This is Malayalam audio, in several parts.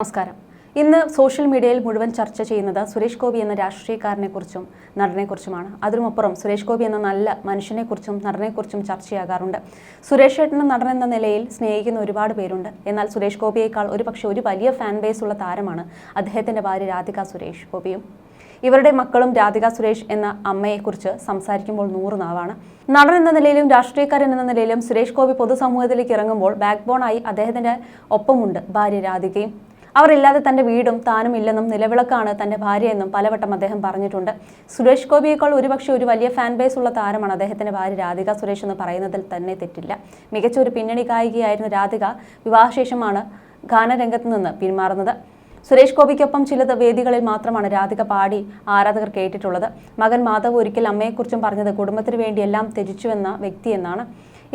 നമസ്കാരം. ഇന്ന് സോഷ്യൽ മീഡിയയിൽ മുഴുവൻ ചർച്ച ചെയ്യുന്നത് സുരേഷ് ഗോപി എന്ന രാഷ്ട്രീയക്കാരനെ കുറിച്ചും നടനെക്കുറിച്ചുമാണ്. അതിനുമപ്പുറം സുരേഷ് ഗോപി എന്ന നല്ല മനുഷ്യനെക്കുറിച്ചും നടനെക്കുറിച്ചും ചർച്ചയാകാറുണ്ട്. സുരേഷ് ഏട്ടൻ നടൻ എന്ന നിലയിൽ സ്നേഹിക്കുന്ന ഒരുപാട് പേരുണ്ട്. എന്നാൽ സുരേഷ് ഗോപിയേക്കാൾ ഒരു പക്ഷേ ഒരു വലിയ ഫാൻ ബേസ് ഉള്ള താരമാണ് അദ്ദേഹത്തിന്റെ ഭാര്യ രാധിക സുരേഷ് ഗോപിയും. ഇവരുടെ മക്കളും രാധിക സുരേഷ് എന്ന അമ്മയെക്കുറിച്ച് സംസാരിക്കുമ്പോൾ നൂറ് നാവാണ്. നടൻ എന്ന നിലയിലും രാഷ്ട്രീയക്കാരൻ എന്ന നിലയിലും സുരേഷ് ഗോപി പൊതുസമൂഹത്തിലേക്ക് ഇറങ്ങുമ്പോൾ ബാക്ക് ബോണായി അദ്ദേഹത്തിന്റെ ഒപ്പമുണ്ട് ഭാര്യ രാധികയും. അവർ ഇല്ലാതെ തന്റെ വീടും താനും ഇല്ലെന്നും നിലവിളക്കാണ് തന്റെ ഭാര്യയെന്നും പലവട്ടം അദ്ദേഹം പറഞ്ഞിട്ടുണ്ട്. സുരേഷ് ഗോപിയേക്കാൾ ഒരുപക്ഷെ ഒരു വലിയ ഫാൻ ബേസ് ഉള്ള താരമാണ് അദ്ദേഹത്തിന്റെ ഭാര്യ രാധിക സുരേഷ് എന്ന് പറയുന്നതിൽ തന്നെ തെറ്റില്ല. മികച്ച ഒരു പിന്നണി ഗായികയായിരുന്ന രാധിക വിവാഹശേഷമാണ് ഗാനരംഗത്ത് നിന്ന് പിന്മാറുന്നത്. സുരേഷ് ഗോപിക്കൊപ്പം ചിലത് വേദികളിൽ മാത്രമാണ് രാധിക പാടി ആരാധകർ കേട്ടിട്ടുള്ളത്. മകൻ മാധവ് ഒരിക്കൽ അമ്മയെക്കുറിച്ചും പറഞ്ഞത് കുടുംബത്തിന് വേണ്ടി എല്ലാം ത്യജിച്ചുവെന്ന വ്യക്തിയെന്നാണ്.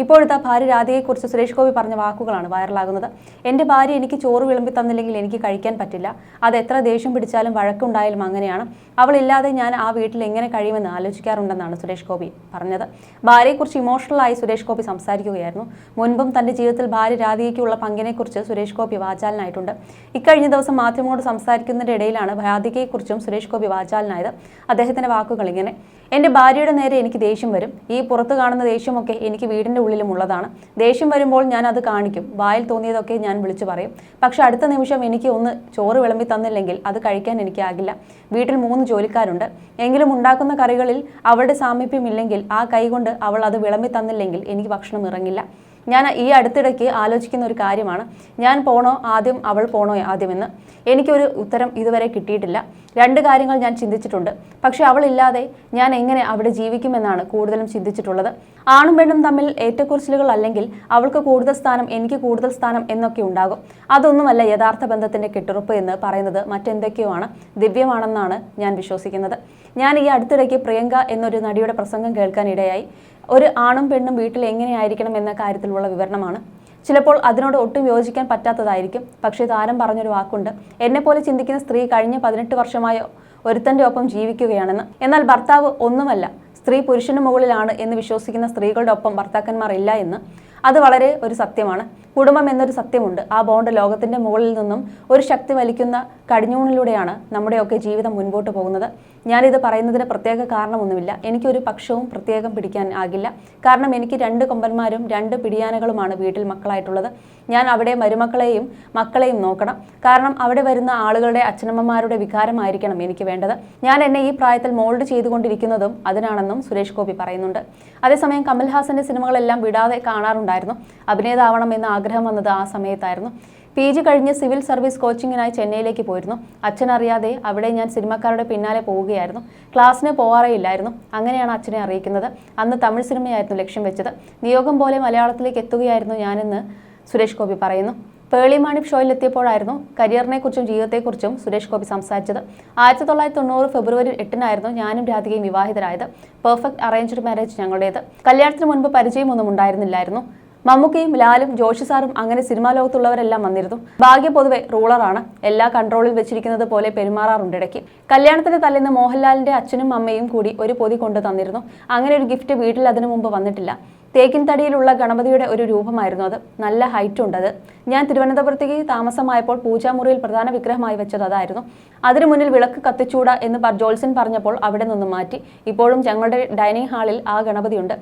ഇപ്പോഴത്തെ ഭാര്യ രാധികയെക്കുറിച്ച് സുരേഷ് ഗോപി പറഞ്ഞ വാക്കുകളാണ് വൈറലാകുന്നത്. എന്റെ ഭാര്യ എനിക്ക് ചോറ് വിളമ്പി തന്നില്ലെങ്കിൽ എനിക്ക് കഴിക്കാൻ പറ്റില്ല. അത് എത്ര ദേഷ്യം പിടിച്ചാലും വഴക്കുണ്ടായാലും അങ്ങനെയാണ്. അവളില്ലാതെ ഞാൻ ആ വീട്ടിൽ എങ്ങനെ കഴിയുമെന്ന് ആലോചിക്കാറുണ്ടെന്നാണ് സുരേഷ് ഗോപി പറഞ്ഞത്. ഭാര്യയെക്കുറിച്ച് ഇമോഷണലായി സുരേഷ് ഗോപി സംസാരിക്കുകയായിരുന്നു. മുൻപും തന്റെ ജീവിതത്തിൽ ഭാര്യ രാധികയ്ക്കുള്ള പങ്കിനെക്കുറിച്ച് സുരേഷ് ഗോപി വാചാലനായിട്ടുണ്ട്. ഇക്കഴിഞ്ഞ ദിവസം മാധ്യമങ്ങളോട് സംസാരിക്കുന്നതിന്റെ ഇടയിലാണ് രാധികയെക്കുറിച്ചും സുരേഷ് ഗോപി വാചാലനായത്. അദ്ദേഹത്തിന്റെ വാക്കുകൾ ഇങ്ങനെ എന്റെ ഭാര്യയുടെ നേരെ എനിക്ക് ദേഷ്യം വരും. ഈ പുറത്ത് കാണുന്ന ദേഷ്യമൊക്കെ എനിക്ക് വീടിന്റെ ഉള്ളിലും ഉള്ളതാണ് ദേഷ്യം വരുമ്പോൾ ഞാൻ അത് കാണിക്കും. വായിൽ തോന്നിയതൊക്കെ ഞാൻ വിളിച്ചു പറയും. പക്ഷെ അടുത്ത നിമിഷം എനിക്ക് ഒന്ന് ചോറ് വിളമ്പി തന്നില്ലെങ്കിൽ അത് കഴിക്കാൻ എനിക്കാകില്ല. വീട്ടിൽ മൂന്ന് ജോലിക്കാരുണ്ട്. എങ്കിലും ഉണ്ടാക്കുന്ന കറികളിൽ അവളുടെ സാമീപ്യം ഇല്ലെങ്കിൽ ആ കൈകൊണ്ട് അവൾ അത് വിളമ്പി തന്നില്ലെങ്കിൽ എനിക്ക് ഭക്ഷണം ഇറങ്ങില്ല. ഞാൻ ഈ അടുത്തിടയ്ക്ക് ആലോചിക്കുന്ന ഒരു കാര്യമാണ്. ഞാൻ പോണോ? ആദ്യം അവൾ പോണോ ആദ്യമെന്ന്. എനിക്കൊരു ഉത്തരം ഇതുവരെ കിട്ടിയിട്ടില്ല. രണ്ട് കാര്യങ്ങൾ ഞാൻ ചിന്തിച്ചിട്ടുണ്ട്. പക്ഷെ അവളില്ലാതെ ഞാൻ എങ്ങനെ അവിടെ ജീവിക്കുമെന്നാണ് കൂടുതലും ചിന്തിച്ചിട്ടുള്ളത്. ആണും പെണ്ണും തമ്മിൽ ഏറ്റക്കുറിച്ചിലുകൾ അല്ലെങ്കിൽ അവൾക്ക് കൂടുതൽ സ്ഥാനം എനിക്ക് കൂടുതൽ സ്ഥാനം എന്നൊക്കെ ഉണ്ടാകും. അതൊന്നുമല്ല യഥാർത്ഥ ബന്ധത്തിന്റെ കെട്ടുറപ്പ് എന്ന് പറയുന്നത് മറ്റെന്തൊക്കെയോ ആണ് ദിവ്യമാണെന്നാണ് ഞാൻ വിശ്വസിക്കുന്നത്. ഞാൻ ഈ അടുത്തിടയ്ക്ക് പ്രിയങ്ക എന്നൊരു നടിയുടെ പ്രസംഗം കേൾക്കാൻ ഇടയായി. ഒരു ആണും പെണ്ണും വീട്ടിൽ എങ്ങനെയായിരിക്കണം എന്ന കാര്യത്തിലുള്ള വിവരണമാണ്. ചിലപ്പോൾ അതിനോട് ഒട്ടും യോജിക്കാൻ പറ്റാത്തതായിരിക്കും. പക്ഷേ താരം പറഞ്ഞൊരു വാക്കുണ്ട്. എന്നെപ്പോലെ ചിന്തിക്കുന്ന സ്ത്രീ കഴിഞ്ഞ പതിനെട്ട് വർഷമായ ഒരുത്തന്റെ ഒപ്പം ജീവിക്കുകയാണെന്ന്. എന്നാൽ ഭർത്താവ് ഒന്നുമല്ല സ്ത്രീ പുരുഷന് മുകളിലാണ് എന്ന് വിശ്വസിക്കുന്ന സ്ത്രീകളുടെ ഒപ്പം ഭർത്താക്കന്മാർ ഇല്ല എന്ന്. അത് വളരെ ഒരു സത്യമാണ്. കുടുംബം എന്നൊരു സത്യമുണ്ട്. ആ ബോണ്ട് ലോകത്തിന്റെ മുകളിൽ നിന്നും ഒരു ശക്തി വലിക്കുന്ന കടിഞ്ഞൂണിലൂടെയാണ് നമ്മുടെയൊക്കെ ജീവിതം മുൻപോട്ട് പോകുന്നത്. ഞാനിത് പറയുന്നതിന് പ്രത്യേക കാരണമൊന്നുമില്ല. എനിക്കൊരു പക്ഷവും പ്രത്യേകം പിടിക്കാൻ ആകില്ല. കാരണം എനിക്ക് രണ്ട് കൊമ്പന്മാരും രണ്ട് പിടിയാനകളുമാണ് വീട്ടിൽ മക്കളായിട്ടുള്ളത്. ഞാൻ അവിടെ മരുമക്കളെയും മക്കളെയും നോക്കണം. കാരണം അവിടെ വരുന്ന ആളുകളുടെ അച്ഛനമ്മമാരുടെ വികാരമായിരിക്കണം എനിക്ക് വേണ്ടത്. ഞാൻ എന്നെ ഈ പ്രായത്തിൽ മോൾഡ് ചെയ്തുകൊണ്ടിരിക്കുന്നതും അതിനാണെന്നും സുരേഷ് ഗോപി പറയുന്നുണ്ട്. അതേസമയം കമൽഹാസന്റെ സിനിമകളെല്ലാം വിടാതെ കാണാറുണ്ടായിരുന്നു. അഭിനേതാവണം എന്ന ആഗ്രഹം വന്നത് ആ സമയത്തായിരുന്നു. പി ജി കഴിഞ്ഞ് സിവിൽ സർവീസ് കോച്ചിങ്ങിനായി ചെന്നൈയിലേക്ക് പോയിരുന്നു. അച്ഛനറിയാതെ അവിടെ ഞാൻ സിനിമക്കാരുടെ പിന്നാലെ പോവുകയായിരുന്നു. ക്ലാസ്സിന് പോവാറേയില്ലായിരുന്നു അങ്ങനെയാണ് അച്ഛനെ അറിയിക്കുന്നത്. അന്ന് തമിഴ് സിനിമയായിരുന്നു ലക്ഷ്യം വെച്ചത്. നിയോഗം പോലെ മലയാളത്തിലേക്ക് എത്തുകയായിരുന്നു ഞാനെന്ന് സുരേഷ് ഗോപി പറയുന്നു. പേളി ഷോയിൽ എത്തിയപ്പോഴായിരുന്നു കരിയറിനെക്കുറിച്ചും ജീവിതത്തെക്കുറിച്ചും സുരേഷ് ഗോപി സംസാരിച്ചത്. ആയിരത്തി തൊള്ളായിരത്തി തൊണ്ണൂറ് ഫെബ്രുവരി എട്ടിനായിരുന്നു ഞാനും രാധികയും വിവാഹിതരായത്. പെർഫെക്റ്റ് അറേഞ്ച്ഡ് മാരേജ് ഞങ്ങളുടേത്. കല്യാണത്തിന് മുൻപ് പരിചയമൊന്നും ഉണ്ടായിരുന്നില്ലായിരുന്നു. മമ്മൂക്കയും ലാലും ജോഷി സാറും അങ്ങനെ സിനിമാ ലോകത്തുള്ളവരെല്ലാം വന്നിരുന്നു. ഭാഗ്യ പൊതുവെ റൂളറാണ്. എല്ലാ കൺട്രോളിൽ വെച്ചിരിക്കുന്നത് പോലെ പെരുമാറാറുണ്ട് ഇടയ്ക്ക്. കല്യാണത്തിന്റെ തലേന്ന് മോഹൻലാലിന്റെ അച്ഛനും അമ്മയും കൂടി ഒരു പൊതി കൊണ്ടു തന്നിരുന്നു. അങ്ങനെ ഒരു ഗിഫ്റ്റ് വീട്ടിൽ അതിനു മുമ്പ് വന്നിട്ടില്ല. തേക്കിൻ തടിയിലുള്ള ഗണപതിയുടെ ഒരു രൂപമായിരുന്നു അത്. നല്ല ഹൈറ്റ് ഉണ്ട് അത്. ഞാൻ തിരുവനന്തപുരത്തേക്ക് താമസമായപ്പോൾ പൂജാമുറിയിൽ പ്രധാന വിഗ്രഹമായി വെച്ചത് അതായിരുന്നു. അതിനു മുന്നിൽ വിളക്ക് കത്തിച്ചൂട എന്ന് ജോത്സ്യൻ പറഞ്ഞപ്പോൾ അവിടെ നിന്ന് മാറ്റി. ഇപ്പോഴും ഞങ്ങളുടെ ഡൈനിങ് ഹാളിൽ ആ ഗണപതിയുണ്ട്.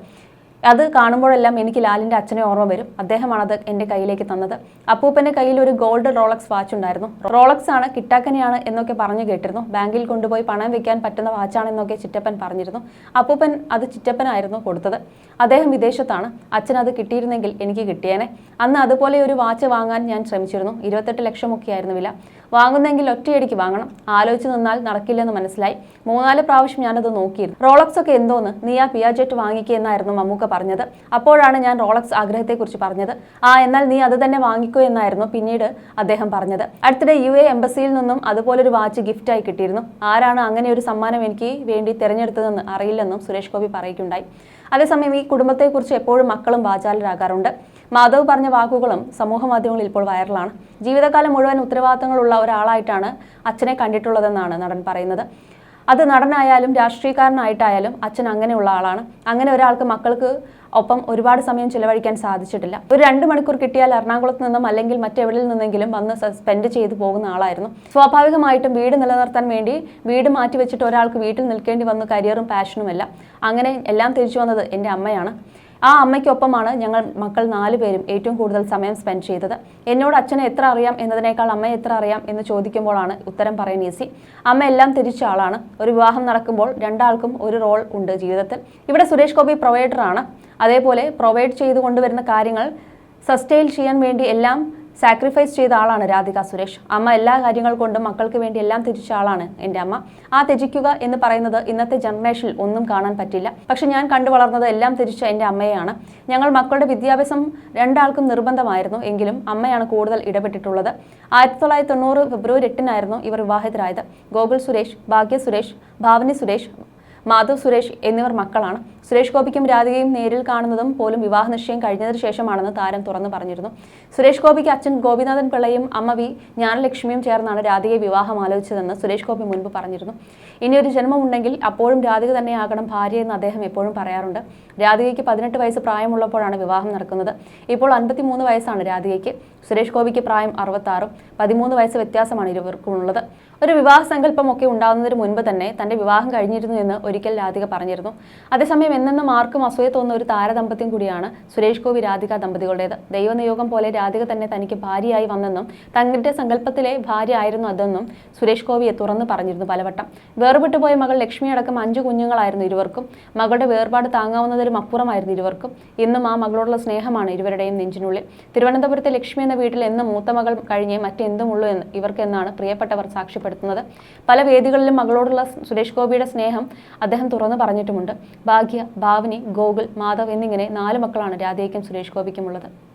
അത് കാണുമ്പോഴെല്ലാം എനിക്ക് ലാലിന്റെ അച്ഛനെ ഓർമ്മ വരും. അദ്ദേഹമാണ് അത് എന്റെ കയ്യിലേക്ക് തന്നത്. അപ്പൂപ്പന്റെ കയ്യിൽ ഒരു ഗോൾഡ് റോളക്സ് വാച്ച് ഉണ്ടായിരുന്നു. റോളക്സ് ആണ് കിട്ടാക്കനെയാണ് എന്നൊക്കെ പറഞ്ഞു കേട്ടിരുന്നു. ബാങ്കിൽ കൊണ്ടുപോയി പണം വെക്കാൻ പറ്റുന്ന വാച്ചാണെന്നൊക്കെ ചിറ്റപ്പൻ പറഞ്ഞിരുന്നു. അപ്പൂപ്പൻ അത് ചിറ്റപ്പനായിരുന്നു കൊടുത്തത്. അദ്ദേഹം വിദേശത്താണ്. അച്ഛൻ അത് കിട്ടിയിരുന്നെങ്കിൽ എനിക്ക് കിട്ടിയേനെ. അന്ന് അതുപോലെ ഒരു വാച്ച് വാങ്ങാൻ ഞാൻ ശ്രമിച്ചിരുന്നു. ഇരുപത്തെട്ട് ലക്ഷമൊക്കെയായിരുന്നു വില. വാങ്ങുന്നെങ്കിൽ ഒറ്റയടിക്ക് വാങ്ങണം. ആലോചിച്ച് നിന്നാൽ നടക്കില്ലെന്ന് മനസ്സിലായി. മൂന്നാൽ പ്രാവശ്യം ഞാനത് നോക്കിയിരുന്നു. റോളക്സ് ഒക്കെ എന്തോന്ന്? നീ ആ പിയാജെറ്റ് വാങ്ങിക്കുക എന്നായിരുന്നു മമ്മൂക്ക പറഞ്ഞത്. അപ്പോഴാണ് ഞാൻ റോളക്സ് ആഗ്രഹത്തെക്കുറിച്ച് പറഞ്ഞത്. ആ എന്നാൽ നീ അത് തന്നെ വാങ്ങിക്കോ എന്നായിരുന്നു പിന്നീട് അദ്ദേഹം പറഞ്ഞത്. അടുത്തിടെ യു എ എംബസിയിൽ നിന്നും അതുപോലൊരു വാച്ച് ഗിഫ്റ്റായി കിട്ടിയിരുന്നു. ആരാണ് അങ്ങനെ ഒരു സമ്മാനം എനിക്ക് വേണ്ടി തിരഞ്ഞെടുത്തതെന്ന് അറിയില്ലെന്നും സുരേഷ് ഗോപി പറയുകയുണ്ടായി. അതേസമയം ഈ കുടുംബത്തെക്കുറിച്ച് എപ്പോഴും മക്കളും വാചാലരാകാറുണ്ട്. മാധവ് പറഞ്ഞ വാക്കുകളും സമൂഹ മാധ്യമങ്ങളിൽ ഇപ്പോൾ വൈറലാണ്. ജീവിതകാലം മുഴുവൻ ഉത്തരവാദിത്തങ്ങളുള്ള ഒരാളായിട്ടാണ് അച്ഛനെ കണ്ടിട്ടുള്ളതെന്നാണ് നടൻ പറയുന്നത്. അത് നടനായാലും രാഷ്ട്രീയക്കാരനായിട്ടായാലും അച്ഛൻ അങ്ങനെയുള്ള ആളാണ്. അങ്ങനെ ഒരാൾക്ക് മക്കൾക്ക് ഒപ്പം ഒരുപാട് സമയം ചിലവഴിക്കാൻ സാധിച്ചിട്ടില്ല. ഒരു രണ്ട് മണിക്കൂർ കിട്ടിയാൽ എറണാകുളത്ത് നിന്നും അല്ലെങ്കിൽ മറ്റെവിടെ നിന്നെങ്കിലും വന്ന് സ്പെൻഡ് ചെയ്തു പോകുന്ന ആളായിരുന്നു. സ്വാഭാവികമായിട്ടും വീട് നിലനിർത്താൻ വേണ്ടി വീട് മാറ്റി വെച്ചിട്ട് ഒരാൾക്ക് വീട്ടിൽ നിൽക്കേണ്ടി വന്ന കരിയറും പാഷനുമല്ല അങ്ങനെ എല്ലാം തിരിച്ചു വന്നത് എന്റെ അമ്മയാണ്. ആ അമ്മയ്ക്കൊപ്പമാണ് ഞങ്ങൾ മക്കൾ നാല് പേരും ഏറ്റവും കൂടുതൽ സമയം സ്പെൻഡ് ചെയ്തത്. എന്നോട് അച്ഛനെ എത്ര അറിയാം? എന്നതിനേക്കാൾ അമ്മ എത്ര അറിയാം? എന്ന് ചോദിക്കുമ്പോഴാണ് ഉത്തരം പറയാൻ ഈസി. അമ്മ എല്ലാം തിരിച്ച ആളാണ്. ഒരു വിവാഹം നടക്കുമ്പോൾ രണ്ടാൾക്കും ഒരു റോൾ ഉണ്ട് ജീവിതത്തിൽ. ഇവിടെ സുരേഷ് ഗോപി പ്രൊവൈഡറാണ് അതേപോലെ പ്രൊവൈഡ് ചെയ്തു കൊണ്ടുവരുന്ന കാര്യങ്ങൾ സസ്റ്റെയിൽ ചെയ്യാൻ വേണ്ടി എല്ലാം സാക്രിഫൈസ് ചെയ്ത ആളാണ് രാധിക സുരേഷ്. അമ്മ എല്ലാ കാര്യങ്ങൾ കൊണ്ടും മക്കൾക്ക് വേണ്ടി എല്ലാം തിരിച്ച ആളാണ് എന്റെ അമ്മ. ആ ത്യജിക്കുക എന്ന് പറയുന്നത് ഇന്നത്തെ ജനറേഷനിൽ ഒന്നും കാണാൻ പറ്റില്ല. പക്ഷെ ഞാൻ കണ്ടു വളർന്നത് എല്ലാം തിരിച്ച എന്റെ അമ്മയെയാണ്. ഞങ്ങൾ മക്കളുടെ വിദ്യാഭ്യാസം രണ്ടാൾക്കും നിർബന്ധമായിരുന്നു. എങ്കിലും അമ്മയാണ് കൂടുതൽ ഇടപെട്ടിട്ടുള്ളത്. ആയിരത്തി തൊള്ളായിരത്തി തൊണ്ണൂറ് ഫെബ്രുവരി എട്ടിനായിരുന്നു ഇവർ വിവാഹിതരായത്. ഗോകുൽ സുരേഷ് ഭാഗ്യ സുരേഷ് ഭാവനി സുരേഷ് മാധവ് സുരേഷ് എന്നിവർ മക്കളാണ്. സുരേഷ് ഗോപിക്കും രാധികയും നേരിൽ കാണുന്നതും പോലും വിവാഹ നിശ്ചയം കഴിഞ്ഞതിന് ശേഷമാണെന്ന് താരം തുറന്നു പറഞ്ഞിരുന്നു. സുരേഷ് ഗോപിക്ക് അച്ഛൻ ഗോപിനാഥൻ പിള്ളയും അമ്മ വി ജ്ഞാനലക്ഷ്മിയും ചേർന്നാണ് രാധികയെ വിവാഹം ആലോചിച്ചതെന്ന് സുരേഷ് ഗോപി മുൻപ് പറഞ്ഞിരുന്നു. ഇനി ഒരു ജന്മം ഉണ്ടെങ്കിൽ അപ്പോഴും രാധിക തന്നെയാകണം ഭാര്യ എന്ന് അദ്ദേഹം എപ്പോഴും പറയാറുണ്ട്. രാധികയ്ക്ക് പതിനെട്ട് വയസ്സ് പ്രായമുള്ളപ്പോഴാണ് വിവാഹം നടക്കുന്നത്. ഇപ്പോൾ അൻപത്തിമൂന്ന് വയസ്സാണ് രാധികയ്ക്ക്. സുരേഷ് ഗോപിക്ക് പ്രായം അറുപത്താറും പതിമൂന്ന് വയസ്സ് വ്യത്യാസമാണ് ഇരുവർക്കുമുള്ളത് ഒരു വിവാഹ സങ്കല്പമൊക്കെ ഉണ്ടാകുന്നതിന് മുൻപ് തന്നെ തന്റെ വിവാഹം കഴിഞ്ഞിരുന്നു എന്ന് ഒരിക്കൽ രാധിക പറഞ്ഞിരുന്നു. അതേസമയം എന്നെന്നും ആർക്കും അസൂയ തോന്നുന്ന ഒരു താരദമ്പത്യം കൂടിയാണ് സുരേഷ് ഗോപി രാധിക ദമ്പതികളുടേത്. ദൈവനിയോഗം പോലെ രാധിക തന്നെ തനിക്ക് ഭാര്യയായി വന്നെന്നും തങ്ങളുടെ സങ്കല്പത്തിലെ ഭാര്യ ആയിരുന്നു അതെന്നും സുരേഷ് ഗോപിയെ തുറന്നു പറഞ്ഞിരുന്നു പലവട്ടം. പോയ മകൾ ലക്ഷ്മി അടക്കം അഞ്ചു കുഞ്ഞുങ്ങളായിരുന്നു ഇരുവർക്കും. മകളുടെ വേർപാട് താങ്ങാവുന്നതിലും അപ്പുറമായിരുന്നു ഇരുവർക്കും. ഇന്നും ആ മകളോടുള്ള സ്നേഹമാണ് ഇരുവരുടെയും നെഞ്ചിനുള്ളിൽ. തിരുവനന്തപുരത്തെ ലക്ഷ്മി എന്ന വീട്ടിൽ എന്ന് മൂത്ത മകൾ കഴിഞ്ഞേ മറ്റെന്തുമുള്ളൂ എന്ന് ഇവർക്കെന്നാണ് പ്രിയപ്പെട്ടവർ സാക്ഷ്യപ്പെടുത്തുന്നത്. പല വേദികളിലും മകളോടുള്ള സുരേഷ് ഗോപിയുടെ സ്നേഹം അദ്ദേഹം തുറന്നു പറഞ്ഞിട്ടുമുണ്ട്. ഭാഗ്യ ഭാവനി ഗോകുൽ മാധവ് എന്നിങ്ങനെ നാല് മക്കളാണ് രാധയ്ക്കും സുരേഷ് ഗോപിക്കുമുള്ളത്.